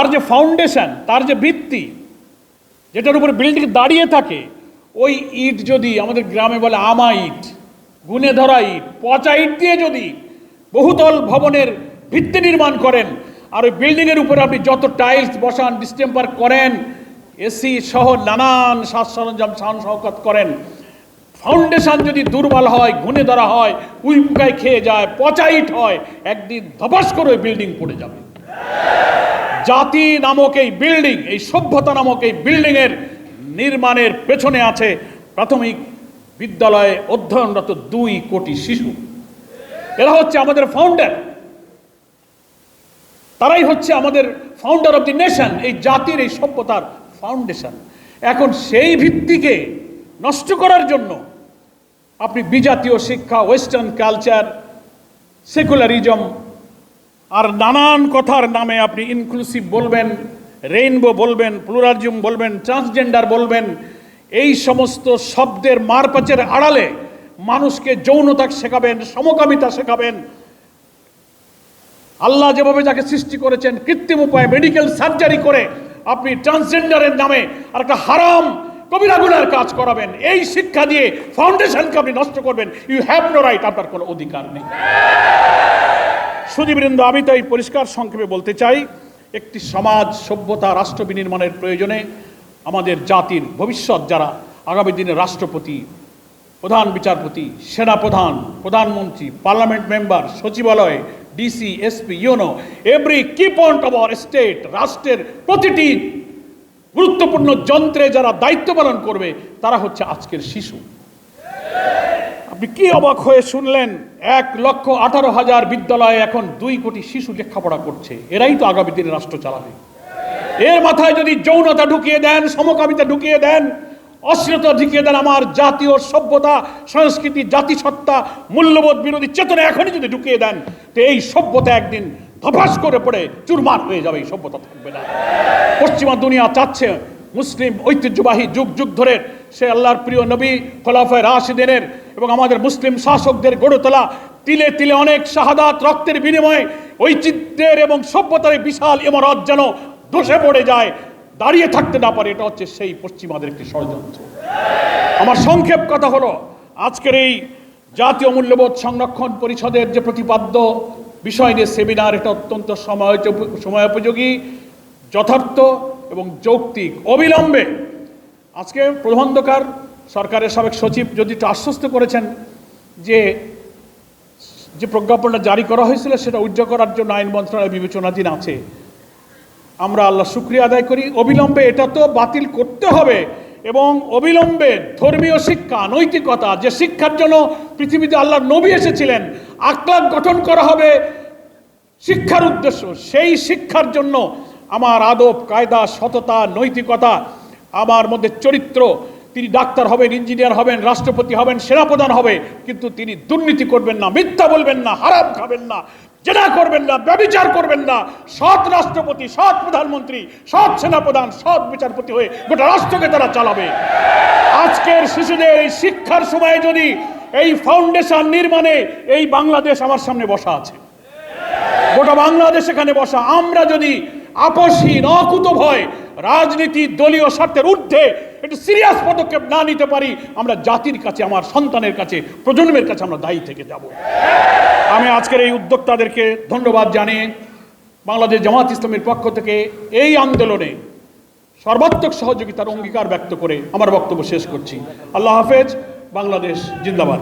তার যে ফাউন্ডেশন তার যে ভিত্তি যেটার উপরে বিল্ডিং দাঁড়িয়ে থাকে, ওই ইট যদি আমাদের গ্রামে বলে আমা ইট, গুনে ধরা ইট, পচা ইট দিয়ে যদি বহুতল ভবনের ভিত্তি নির্মাণ করেন, আর ওই বিল্ডিংয়ের উপরে আপনি যত টাইলস বসান ডিস্টেম্পার করেন এসি সহ নানান সাজ সরঞ্জাম সান শওকত করেন ফাউন্ডেশন যদি দুর্বল হয় ঘুনে ধরা হয়, উইপকায় খেয়ে যায়, পচা ইট হয়, একদিন ধপাস করে ওই বিল্ডিং পড়ে যাবে। জাতি নামক এই বিল্ডিং এই সভ্যতা নামক এই বিল্ডিং এর নির্মাণের পেছনে আছে প্রাথমিক বিদ্যালয়ে অধ্যয়নরত দুই কোটি শিশু। এরা হচ্ছে আমাদের ফাউন্ডার তারাই হচ্ছে আমাদের ফাউন্ডার অফ দি নেশন এই জাতির এই সভ্যতার ফাউন্ডেশন এখন সেই ভিত্তিকে নষ্ট করার জন্য আপনি বিজাতীয় শিক্ষা ওয়েস্টার্ন কালচার সেকুলারিজম আর নানান কথার নামে আপনি ইনক্লুসিভ বলবেন রেইনবো বলবেন প্লুরালিজম বলবেন ট্রান্সজেন্ডার বলবেন, এই সমস্ত শব্দের মারপাচের আড়ালে মানুষকে যৌনতা শেখাবেন, সমকামিতা শেখাবেন। আল্লাহ যেভাবে যাকে সৃষ্টি করেছেন কৃত্রিম উপায়ে মেডিকেল সার্জারি করে আপনি ট্রান্সজেন্ডারের নামে আর একটা হারাম কবিরাগুলার কাজ করাবেন। এই শিক্ষা দিয়ে ফাউন্ডেশনকে আপনি নষ্ট করবেন। ইউ হ্যাভ নো রাইট আপনার কোনো অধিকার নেই। সুদীবৃন্দ আমি তাই পরিষ্কার সংক্ষেপে বলতে চাই, একটি সমাজ, সভ্যতা, রাষ্ট্র বিনির্মাণের প্রয়োজনে আমাদের জাতির ভবিষ্যৎ যারা আগামী দিনে রাষ্ট্রপতি, প্রধান বিচারপতি, সেনাপ্রধান, প্রধানমন্ত্রী, পার্লামেন্ট মেম্বার, সচিবালয় DC SP UNO every key point of our state রাষ্ট্রের প্রতিটি গুরুত্বপূর্ণ যন্ত্রে যারা দায়িত্ব পালন করবে, তারা হচ্ছে আজকের শিশু। আপনি কি অবাক হয়ে শুনলেন? এক লক্ষ আঠারো হাজার বিদ্যালয়ে এখন দুই কোটি শিশু লেখাপড়া করছে। এরাই তো আগামী দিনে রাষ্ট্র চালাবে। এর মাথায় যদি যৌনতা ঢুকিয়ে দেন, সমকামিতা ঢুকিয়ে দেন, অশ্লীলতা ঢুকিয়ে দেন, আমার জাতীয় সভ্যতা, সংস্কৃতি, জাতিসত্তা, মূল্যবোধ বিরোধী চেতনা এখনই যদি ঢুকিয়ে দেন, তো এই সভ্যতা একদিন ধপাস করে পড়ে চুরমার হয়ে যাবে, এই সভ্যতা থাকবে না। পশ্চিমা দুনিয়া চাচ্ছে মুসলিম ঐতিহ্যবাহী যুগ যুগ ধরে সে আল্লাহর প্রিয় নবী খোলাফায় রাশিদিনের এবং আমাদের মুসলিম শাসকদের গড়ে তোলা তিলে তিলে অনেক শাহাদাত রক্তের বিনিময়ে ঐচিত্যের এবং সভ্যতার বিশাল ইমারত যেন ধসে পড়ে যায়, দাঁড়িয়ে থাকতে না পারে, এটা হচ্ছে সেই পশ্চিমাদের একটি ষড়যন্ত্র। আমার সংক্ষেপ কথা হলো, আজকের এই জাতীয় মূল্যবোধ সংরক্ষণ পরিষদের যে প্রতিপাদ্য বিষয় নিয়ে সেমিনার এটা অত্যন্ত সময় সময়োপযোগী, যথার্থ এবং যৌক্তিক, অবিলম্বে। আজকে প্রবন্ধকার সরকারের সাবেক সচিব যদি একটু আশ্বস্ত করেছেন যে যে প্রজ্ঞাপনটা জারি করা হয়েছিল সেটা উজ্জ্ব করার জন্য আইন মন্ত্রণালয় বিবেচনাধীন আছে। আমরা আল্লাহ শুক্রিয়া আদায় করি। অবিলম্বে এটা তো বাতিল করতে হবে এবং অবিলম্বে ধর্মীয় শিক্ষা, নৈতিকতা, যে শিক্ষার জন্য পৃথিবীতে আল্লাহ নবী এসেছিলেন আকলাক গঠন করা হবে। শিক্ষার উদ্দেশ্য, সেই শিক্ষার জন্য আমার আদব, কায়দা, সততা, নৈতিকতা, আমার মধ্যে চরিত্র, তিনি ডাক্তার হবেন, ইঞ্জিনিয়ার হবেন, রাষ্ট্রপতি হবেন, সেনাপ্রধান হবে, কিন্তু তিনি দুর্নীতি করবেন না, মিথ্যা বলবেন না, হারাম খাবেন না, জেনা করবেন না, ব্যবিচার করবেন না, সৎ রাষ্ট্রপতি, সৎ প্রধানমন্ত্রী, সৎ সেনাপ্রধান, সৎ বিচারপতি হয়ে গোটা রাষ্ট্রকে তারা চালাবে। আজকের শিশুদের এই শিক্ষার সময় যদি এই ফাউন্ডেশন নির্মাণে এই বাংলাদেশ আমার সামনে বসা আছে। গোটা বাংলাদেশ এখানে বসা। আমরা যদি আপসহীন অকুত ভয়, রাজনীতি, দলীয় স্বার্থের ঊর্ধ্বে একটু সিরিয়াস পদক্ষেপ না নিতে পারি, আমরা জাতির কাছে, আমার সন্তানের কাছে, প্রজন্মের কাছে আমরা দায়ী থেকে যাব। আমি আজকের এই উদ্যোক্তাদেরকে ধন্যবাদ জানিয়ে বাংলাদেশ জামাত ইসলামের পক্ষ থেকে এই আন্দোলনে সর্বাত্মক সহযোগিতার অঙ্গীকার ব্যক্ত করে আমার বক্তব্য শেষ করছি। আল্লাহ হাফেজ। বাংলাদেশ জিন্দাবাদ।